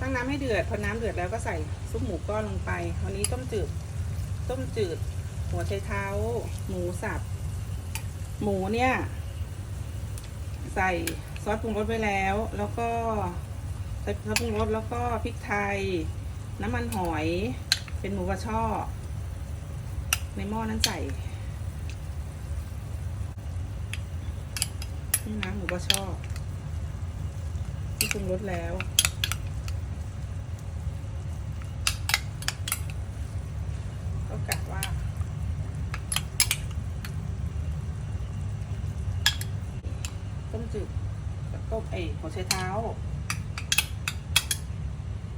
ตั้งน้ำให้เดือดพอน้ำเดือดแล้วก็ใส่ซุปหมูก้อนลงไป วันนี้ต้มจืด ต้มจืด หัวไชเท้า หมูสับ หมูเนี่ย ใส่ซอสปรุงรสไว้แล้ว แล้วก็ใส่ซอสปรุงรสแล้วก็พริกไทย น้ำมันหอย เป็นหมูกระช่อ ในหม้อนั้นใส่นี่นะหมูกระช่อที่ปรุงรสแล้ว ก็กะว่า ต้มจืดกับต้มไอ้หัวไชเท้า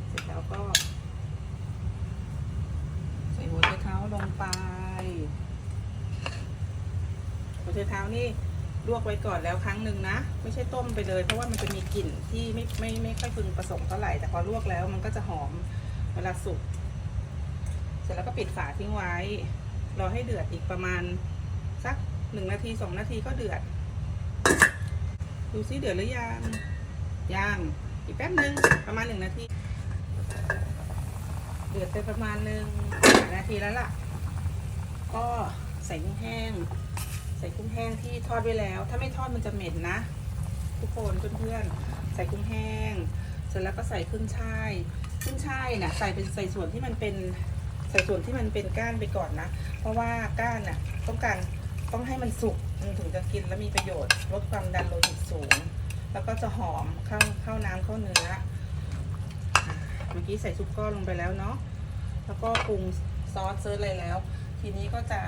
เสร็จแล้วก็ ใส่หัวไชเท้าลงไป หัวไชเท้านี่ลวกไว้ก่อนแล้วครั้งหนึ่งนะ ไม่ใช่ต้มไปเลย เพราะว่ามันจะมีกลิ่นที่ไม่ไม่ไม่ค่อยพึงประสงค์เท่าไหร่ แต่พอลวกแล้วมันก็จะหอมเวลาสุกเสร็จแล้วก็ปิดฝาทิ้งไว้ รอให้เดือดอีกประมาณสักหนึ่งนาทีสองนาทีก็เดือด ดูซิเดือดหรือยังยังอีกแป๊บนึงประมาณหนึ่งนาทีเดือดไปประมาณหนึ่งนาทีแล้วล่ะ ก็ใส่กุ้งแห้ง ใส่กุ้งแห้งที่ทอดไว้แล้ว ถ้าไม่ทอดมันจะเหม็นนะ ทุกคนเพื่อนๆใส่กุ้งแห้ง เสร็จแล้วก็ใส่ขึ้นช่ายขึ้นช่ายน่ะใส่เป็นใส่ส่วนที่มันเป็นใส่ส่วนที่มันเป็นก้านไปก่อนนะ เพราะว่าก้านน่ะต้องการ ต้องให้มันสุกมันถึงจะกินแล้วมีประโยชน์ลดความดันโลหิตสูง แล้วก็จะหอมเข้าเข้าน้ำเข้าเนื้อเมื่อกี้ใส่ซุปก้อนลงไปแล้วเนาะแล้วก็ปรุงซอสเซิร์ชอะไรแล้ว ทีนี้ก็จะ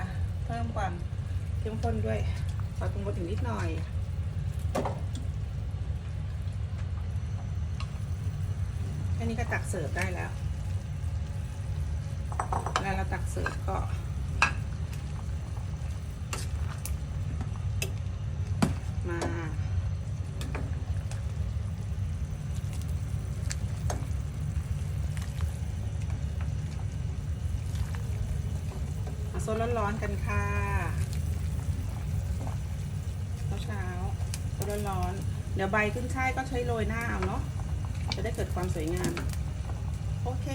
เพิ่มความเข้มข้นด้วยซอสปรุงรสอีกนิดหน่อยแค่นี้ก็ตักเสิร์ฟได้แล้วเวลาเราตักเสิร์ฟก็ มา โซนร้อนๆกันค่ะ เช้าเช้าๆโซนร้อนๆเดี๋ยวใบขึ้นช่ายก็ใช้โรยหน้าเอาเนาะ จะได้เกิดความสวยงาม โอเค